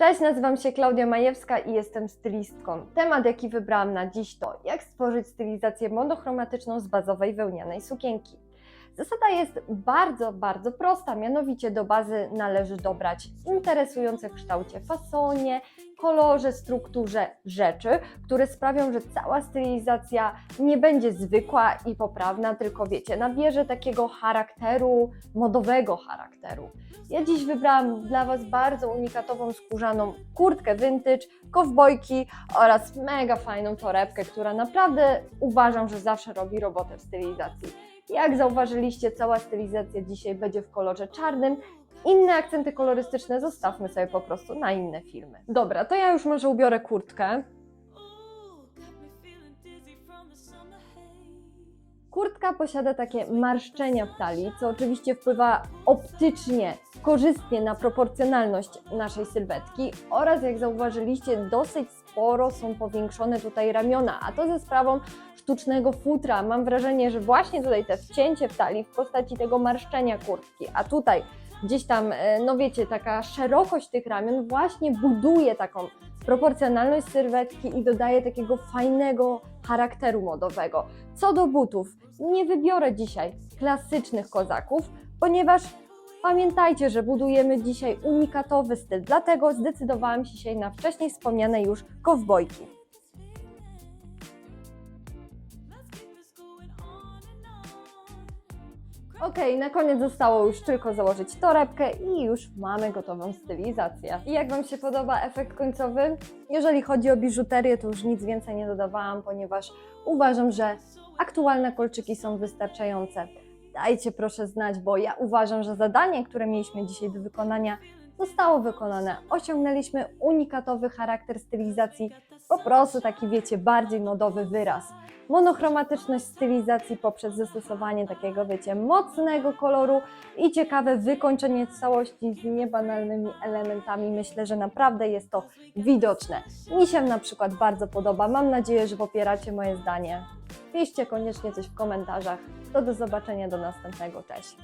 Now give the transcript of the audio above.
Cześć, nazywam się Klaudia Majewska i jestem stylistką. Temat, jaki wybrałam na dziś to, jak stworzyć stylizację monochromatyczną z bazowej wełnianej sukienki. Zasada jest bardzo, bardzo prosta, mianowicie do bazy należy dobrać interesujące w kształcie fasonie, kolorze, strukturze rzeczy, które sprawią, że cała stylizacja nie będzie zwykła i poprawna, tylko wiecie, nabierze takiego charakteru, modowego charakteru. Ja dziś wybrałam dla Was bardzo unikatową skórzaną kurtkę vintage, kowbojki oraz mega fajną torebkę, która naprawdę uważam, że zawsze robi robotę w stylizacji. Jak zauważyliście, cała stylizacja dzisiaj będzie w kolorze czarnym. Inne akcenty kolorystyczne zostawmy sobie po prostu na inne filmy. Dobra, to ja już może ubiorę kurtkę. Kurtka posiada takie marszczenia w talii, co oczywiście wpływa optycznie, korzystnie na proporcjonalność naszej sylwetki oraz jak zauważyliście, dosyć sporo są powiększone tutaj ramiona, a to ze sprawą sztucznego futra. Mam wrażenie, że właśnie tutaj te wcięcie w talii w postaci tego marszczenia kurtki, a tutaj gdzieś tam, e, no wiecie, taka szerokość tych ramion właśnie buduje taką proporcjonalność sylwetki i dodaje takiego fajnego charakteru modowego. Co do butów, nie wybiorę dzisiaj klasycznych kozaków, ponieważ pamiętajcie, że budujemy dzisiaj unikatowy styl, dlatego zdecydowałam się dzisiaj na wcześniej wspomniane już kowbojki. Ok, na koniec zostało już tylko założyć torebkę i już mamy gotową stylizację. I jak Wam się podoba efekt końcowy? Jeżeli chodzi o biżuterię, to już nic więcej nie dodawałam, ponieważ uważam, że aktualne kolczyki są wystarczające. Dajcie proszę znać, bo ja uważam, że zadanie, które mieliśmy dzisiaj do wykonania, zostało wykonane. Osiągnęliśmy unikatowy charakter stylizacji, po prostu taki, wiecie, bardziej modowy wyraz monochromatyczność stylizacji poprzez zastosowanie takiego, wiecie, mocnego koloru i ciekawe wykończenie całości z niebanalnymi elementami. Myślę, że naprawdę jest to widoczne. Mi się na przykład bardzo podoba. Mam nadzieję, że popieracie moje zdanie. Piszcie koniecznie coś w komentarzach. To do zobaczenia do następnego. Cześć!